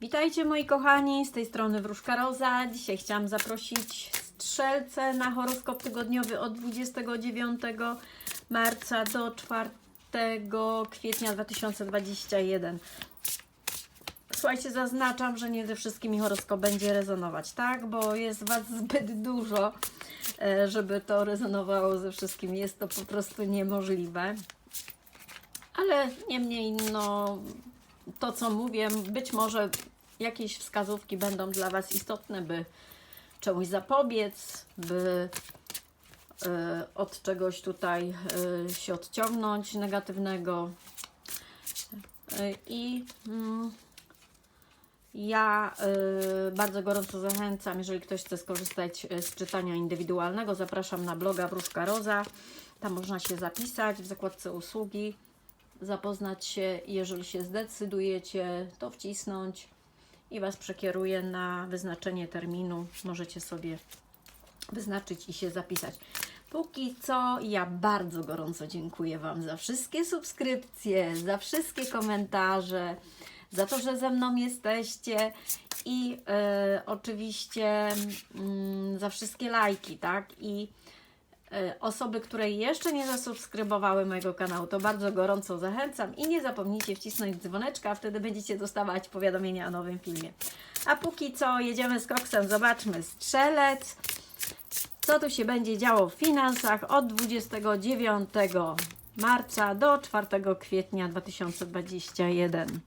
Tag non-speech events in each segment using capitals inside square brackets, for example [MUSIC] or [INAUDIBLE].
Witajcie moi kochani, z tej strony Wróżka Roza. Dzisiaj chciałam zaprosić strzelce na horoskop tygodniowy od 29 marca do 4 kwietnia 2021. Słuchajcie, zaznaczam, że nie ze wszystkimi horoskop będzie rezonować, tak? Bo jest Was zbyt dużo, e, żeby to rezonowało ze wszystkim. Jest to po prostu niemożliwe. Ale niemniej, no, to co mówię, być może jakieś wskazówki będą dla Was istotne, by czemuś zapobiec, by e, od czegoś tutaj e, się odciągnąć negatywnego. E, I mm, ja bardzo gorąco zachęcam, jeżeli ktoś chce skorzystać z czytania indywidualnego, zapraszam na bloga Wróżka Roza. Tam można się zapisać w zakładce usługi, zapoznać się. Jeżeli się zdecydujecie, to wcisnąć i Was przekieruję na wyznaczenie terminu. Możecie sobie wyznaczyć i się zapisać. Póki co, ja bardzo gorąco dziękuję Wam za wszystkie subskrypcje, za wszystkie komentarze, za to, że ze mną jesteście i e, oczywiście mm, za wszystkie lajki, tak? I osoby, które jeszcze nie zasubskrybowały mojego kanału, to bardzo gorąco zachęcam i nie zapomnijcie wcisnąć dzwoneczka, wtedy będziecie dostawać powiadomienia o nowym filmie. A póki co jedziemy z koksem, zobaczmy strzelec co tu się będzie działo w finansach od 29 marca do 4 kwietnia 2021.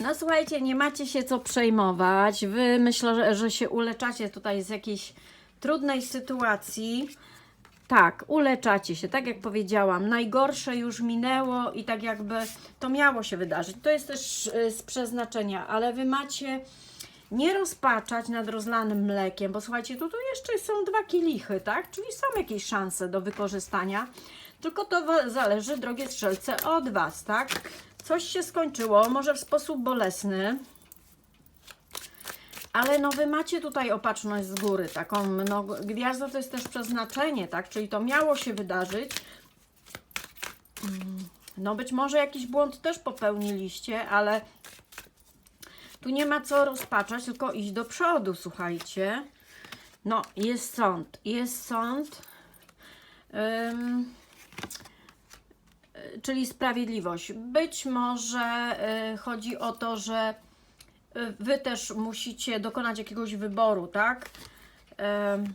No słuchajcie, nie macie się co przejmować. Wy myślę, że, że się uleczacie tutaj z jakiejś trudnej sytuacji. Tak, uleczacie się, tak jak powiedziałam, najgorsze już minęło i tak jakby to miało się wydarzyć. To jest też y, z przeznaczenia, ale wy macie nie rozpaczać nad rozlanym mlekiem, bo słuchajcie, tu, jeszcze są dwa kielichy, tak? Czyli są jakieś szanse do wykorzystania, tylko to zależy, drogie strzelce, od Was, tak? Coś się skończyło, może w sposób bolesny, ale no wy macie tutaj opatrzność z góry, taką, no gwiazda to jest też przeznaczenie, tak? Czyli to miało się wydarzyć. Mm, No być może jakiś błąd też popełniliście, ale tu nie ma co rozpaczać, tylko iść do przodu, słuchajcie. No, jest sąd, jest sąd. Y, czyli sprawiedliwość. Być może y, chodzi o to, że wy też musicie dokonać jakiegoś wyboru, tak? Ym,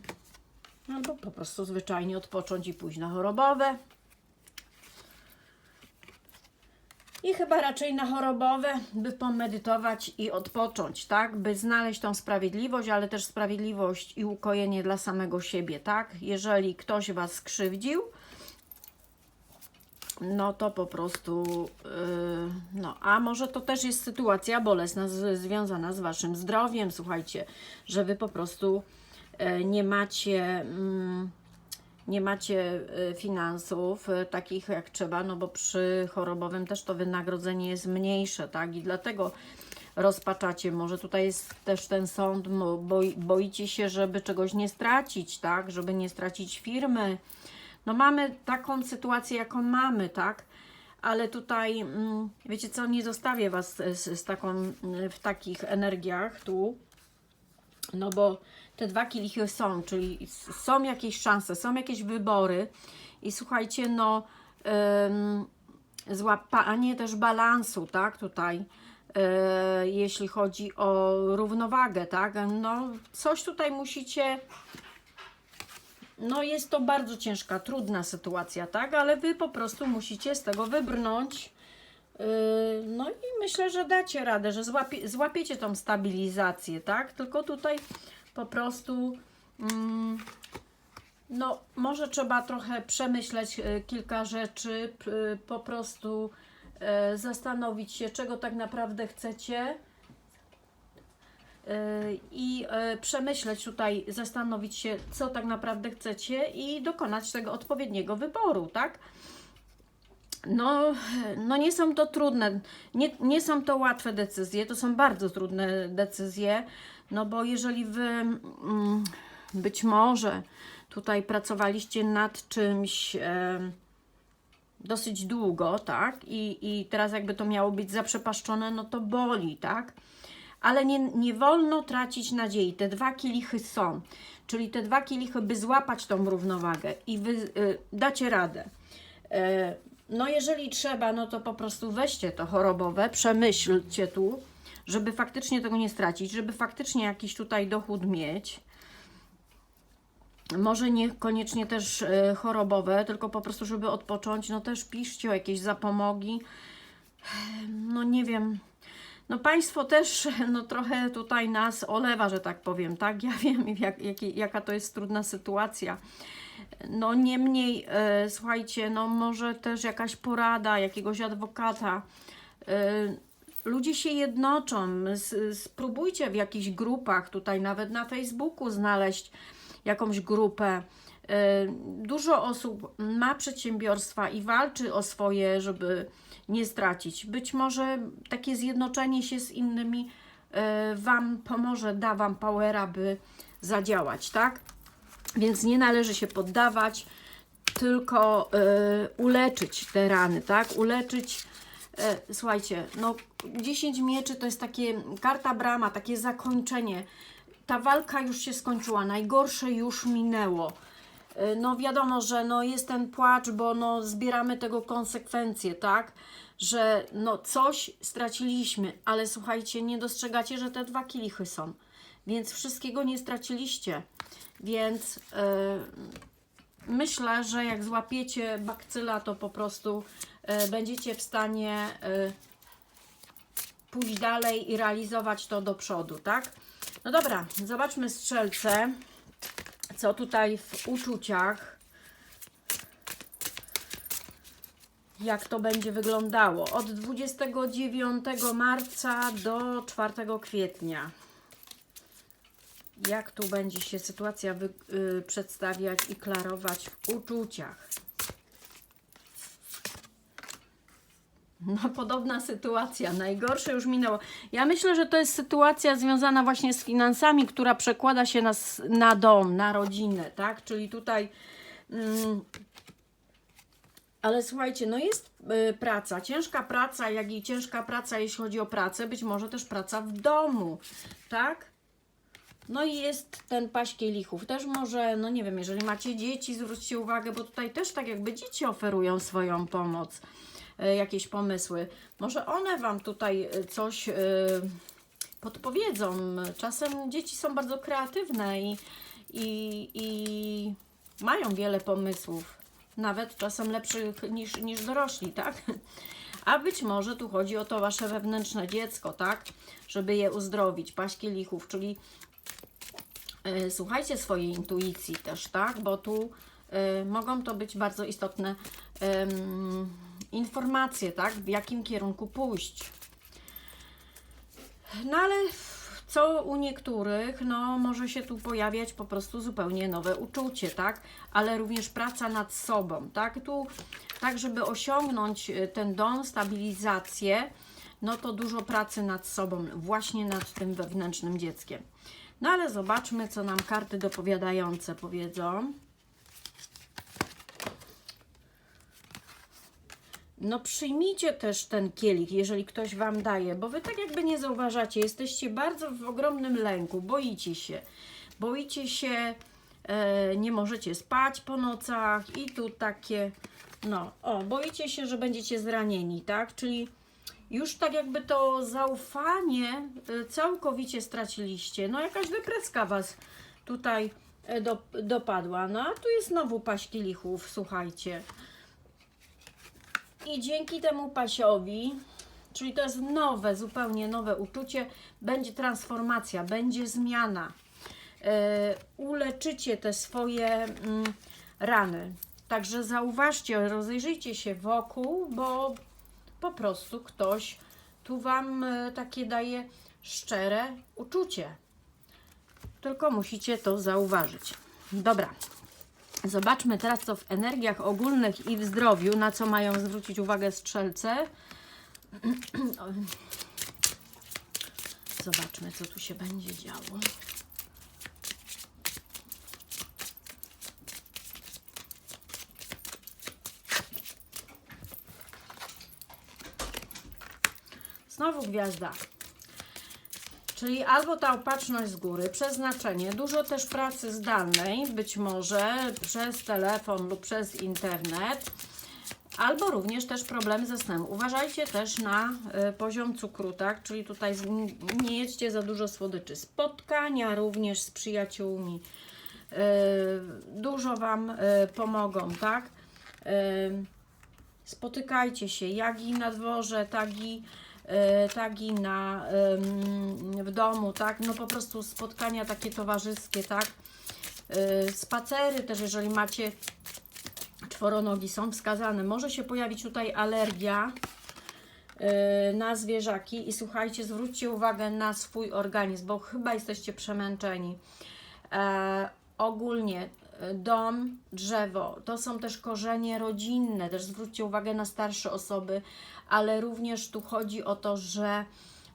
albo po prostu zwyczajnie odpocząć i pójść na chorobowe. I chyba raczej na chorobowe, by pomedytować i odpocząć, tak? By znaleźć tą sprawiedliwość, ale też sprawiedliwość i ukojenie dla samego siebie, tak? Jeżeli ktoś Was skrzywdził, no to po prostu, yy, no, a może to też jest sytuacja bolesna z, związana z Waszym zdrowiem, słuchajcie, że Wy po prostu yy, nie macie. Mm, nie macie y, finansów y, takich jak trzeba, no bo przy chorobowym też to wynagrodzenie jest mniejsze, tak? I dlatego rozpaczacie. Może tutaj jest też ten sąd, boi, boicie się, żeby czegoś nie stracić, tak? Żeby nie stracić firmy. No mamy taką sytuację, jaką mamy, tak? Ale tutaj, mm, wiecie co, nie zostawię Was z, z taką, w takich energiach tu, no bo te dwa kielichy są, czyli są jakieś szanse, są jakieś wybory. I słuchajcie, no ym, złapanie też balansu, tak, tutaj, y, jeśli chodzi o równowagę, tak, no coś tutaj musicie, no jest to bardzo ciężka, trudna sytuacja, tak, ale Wy po prostu musicie z tego wybrnąć, Yy, No i myślę, że dacie radę, że złapie, złapiecie tą stabilizację, tak? Tylko tutaj po prostu mm, no może trzeba trochę przemyśleć y, kilka rzeczy, y, po prostu y, zastanowić się, czego tak naprawdę chcecie. I y, przemyśleć tutaj, zastanowić się, co tak naprawdę chcecie i dokonać tego odpowiedniego wyboru, tak? No, no nie są to trudne, nie, nie są to łatwe decyzje, to są bardzo trudne decyzje, no bo jeżeli wy mm, być może tutaj pracowaliście nad czymś, em, dosyć długo, tak? I, I teraz jakby to miało być zaprzepaszczone, no to boli, tak? Ale nie, nie wolno tracić nadziei. Te dwa kielichy są. Czyli te dwa kielichy, by złapać tą równowagę i wy y, dacie radę. E, no jeżeli trzeba, no to po prostu weźcie to chorobowe, przemyślcie tu, żeby faktycznie tego nie stracić, żeby faktycznie jakiś tutaj dochód mieć. Może niekoniecznie też e, chorobowe, tylko po prostu, żeby odpocząć. No też piszcie o jakieś zapomogi. No nie wiem. No państwo też [LAUGHS] no trochę tutaj nas olewa, że tak powiem, tak? Ja [LAUGHS] wiem, jak, jaki, jaka to jest trudna sytuacja. No niemniej, e, słuchajcie, no może też jakaś porada jakiegoś adwokata. E, ludzie się jednoczą. S- Spróbujcie w jakichś grupach, tutaj nawet na Facebooku znaleźć jakąś grupę. E, Dużo osób ma przedsiębiorstwa i walczy o swoje, żeby nie stracić. Być może takie zjednoczenie się z innymi e, Wam pomoże, da Wam powera, by zadziałać, tak? Więc nie należy się poddawać, tylko e, uleczyć te rany, tak? Uleczyć. E, słuchajcie, no 10 mieczy to jest takie karta brama, takie zakończenie. Ta walka już się skończyła, najgorsze już minęło. E, No wiadomo, że no jest ten płacz, bo no zbieramy tego konsekwencje, tak? Że no coś straciliśmy, ale słuchajcie, nie dostrzegacie, że te dwa kielichy są. Więc wszystkiego nie straciliście. Więc e, myślę, że jak złapiecie bakcyla, to po prostu e, będziecie w stanie e, pójść dalej i realizować to do przodu, tak? No dobra, zobaczmy strzelce, co tutaj w uczuciach, jak to będzie wyglądało. Od 29 marca do 4 kwietnia. Jak tu będzie się sytuacja y, przedstawiać i klarować w uczuciach? No, podobna sytuacja. Najgorsze już minęło. Ja myślę, że to jest sytuacja związana właśnie z finansami, która przekłada się na, na dom, na rodzinę, tak? Czyli tutaj. Mm, ale słuchajcie, no jest y, praca, ciężka praca, jak i ciężka praca, jeśli chodzi o pracę, być może też praca w domu, tak? No i jest ten paść kielichów. Też może, no nie wiem, jeżeli macie dzieci, zwróćcie uwagę, bo tutaj też tak jakby dzieci oferują swoją pomoc, jakieś pomysły. Może one Wam tutaj e, coś e, podpowiedzą. Czasem dzieci są bardzo kreatywne i, i, i mają wiele pomysłów. Nawet czasem lepszych niż, niż dorośli, tak? A być może tu chodzi o to Wasze wewnętrzne dziecko, tak? Żeby je uzdrowić, paść kielichów, czyli E, słuchajcie swojej intuicji też, tak? Bo tu e, mogą to być bardzo istotne em, informacje, tak? W jakim kierunku pójść. No ale co u niektórych, no może się tu pojawiać po prostu zupełnie nowe uczucie, tak? Ale również praca nad sobą, tak? Tu, tak żeby osiągnąć e, ten dom, stabilizację, no to dużo pracy nad sobą, właśnie nad tym wewnętrznym dzieckiem. No ale zobaczmy, co nam karty dopowiadające powiedzą. No przyjmijcie też ten kielich, jeżeli ktoś Wam daje, bo Wy tak jakby nie zauważacie, jesteście bardzo w ogromnym lęku, boicie się. Boicie się, e, nie możecie spać po nocach i tu takie, no, o, boicie się, że będziecie zranieni, tak? Czyli już tak jakby to zaufanie y, całkowicie straciliście. No jakaś depreska Was tutaj e, do, dopadła. No a tu jest znowu paść kielichów, słuchajcie. I dzięki temu pasiowi, czyli to jest nowe, zupełnie nowe uczucie, będzie transformacja, będzie zmiana. E, uleczycie te swoje mm, rany. Także zauważcie, rozejrzyjcie się wokół, bo po prostu ktoś tu Wam e, takie daje szczere uczucie. Tylko musicie to zauważyć. Dobra. Zobaczmy teraz, co w energiach ogólnych i w zdrowiu, na co mają zwrócić uwagę strzelce. [CLEARS THROAT] Zobaczmy, co tu się będzie działo. Znowu gwiazda. Czyli albo ta opatrzność z góry, przeznaczenie, dużo też pracy zdalnej, być może przez telefon lub przez internet, albo również też problemy ze snem. Uważajcie też na y, poziom cukru, tak? Czyli tutaj nie jedźcie za dużo słodyczy. Spotkania również z przyjaciółmi y, dużo Wam y, pomogą, tak? Y, spotykajcie się, jak i na dworze, tak i, e, tak i na, w domu, tak, no po prostu spotkania takie towarzyskie, tak, E, spacery też, jeżeli macie czworonogi, są wskazane. Może się pojawić tutaj alergia e, na zwierzaki i słuchajcie, zwróćcie uwagę na swój organizm, bo chyba jesteście przemęczeni. Ogólnie dom, drzewo, to są też korzenie rodzinne, też zwróćcie uwagę na starsze osoby, ale również tu chodzi o to, że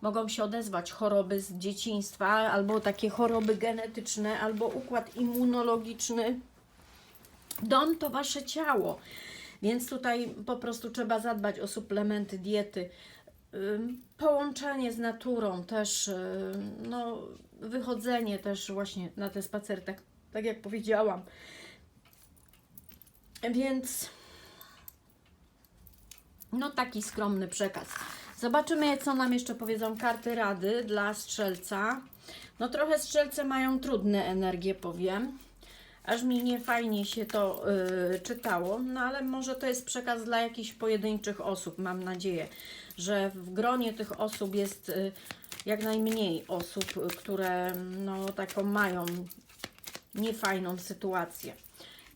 mogą się odezwać choroby z dzieciństwa, albo takie choroby genetyczne, albo układ immunologiczny. Dom to wasze ciało, więc tutaj po prostu trzeba zadbać o suplementy diety. Połączenie z naturą też, no, wychodzenie też właśnie na te spacery, tak, jak powiedziałam. Więc no taki skromny przekaz. Zobaczymy, co nam jeszcze powiedzą karty rady dla strzelca. No trochę strzelce mają trudne energie, powiem. Aż mi nie fajnie się to y, czytało, no ale może to jest przekaz dla jakichś pojedynczych osób. Mam nadzieję, że w gronie tych osób jest y, jak najmniej osób, które no taką mają niefajną sytuację.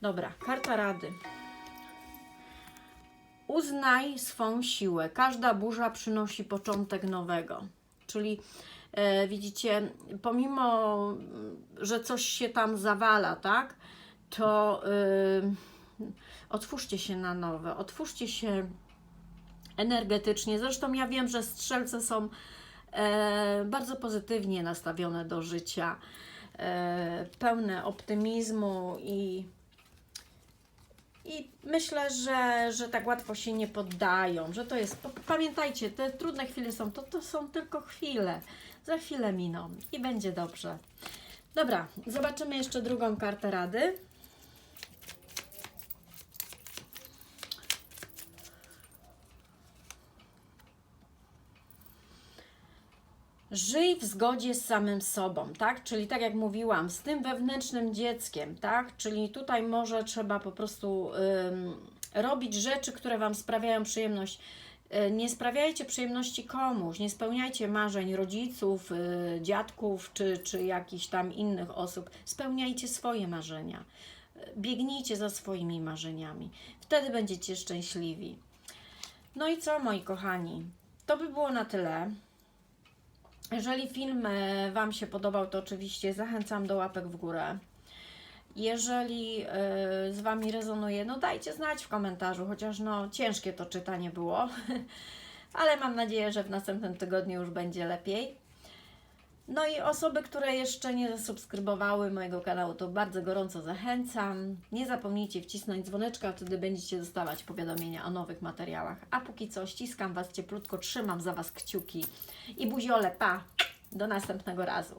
Dobra, karta rady. Uznaj swą siłę. Każda burza przynosi początek nowego. Czyli e, widzicie, pomimo, że coś się tam zawala, tak, to y, otwórzcie się na nowe, otwórzcie się energetycznie. Zresztą ja wiem, że strzelce są e, bardzo pozytywnie nastawione do życia, e, pełne optymizmu i i myślę, że, że tak łatwo się nie poddają, że to jest, pamiętajcie, te trudne chwile są, to, to są tylko chwile, za chwilę miną i będzie dobrze. Dobra, zobaczymy jeszcze drugą kartę rady. Żyj w zgodzie z samym sobą, tak? Czyli tak jak mówiłam, z tym wewnętrznym dzieckiem, tak? Czyli tutaj może trzeba po prostu ym, robić rzeczy, które Wam sprawiają przyjemność. Y, Nie sprawiajcie przyjemności komuś, nie spełniajcie marzeń rodziców, y, dziadków czy, czy jakichś tam innych osób. Spełniajcie swoje marzenia. Biegnijcie za swoimi marzeniami. Wtedy będziecie szczęśliwi. No i co, moi kochani? To by było na tyle. Jeżeli film e, Wam się podobał, to oczywiście zachęcam do łapek w górę. Jeżeli e, z Wami rezonuje, no dajcie znać w komentarzu, chociaż no ciężkie to czytanie było, [LAUGHS] ale mam nadzieję, że w następnym tygodniu już będzie lepiej. No i osoby, które jeszcze nie zasubskrybowały mojego kanału, to bardzo gorąco zachęcam. Nie zapomnijcie wcisnąć dzwoneczka, wtedy będziecie dostawać powiadomienia o nowych materiałach. A póki co ściskam Was cieplutko, trzymam za Was kciuki i buziole, pa! Do następnego razu.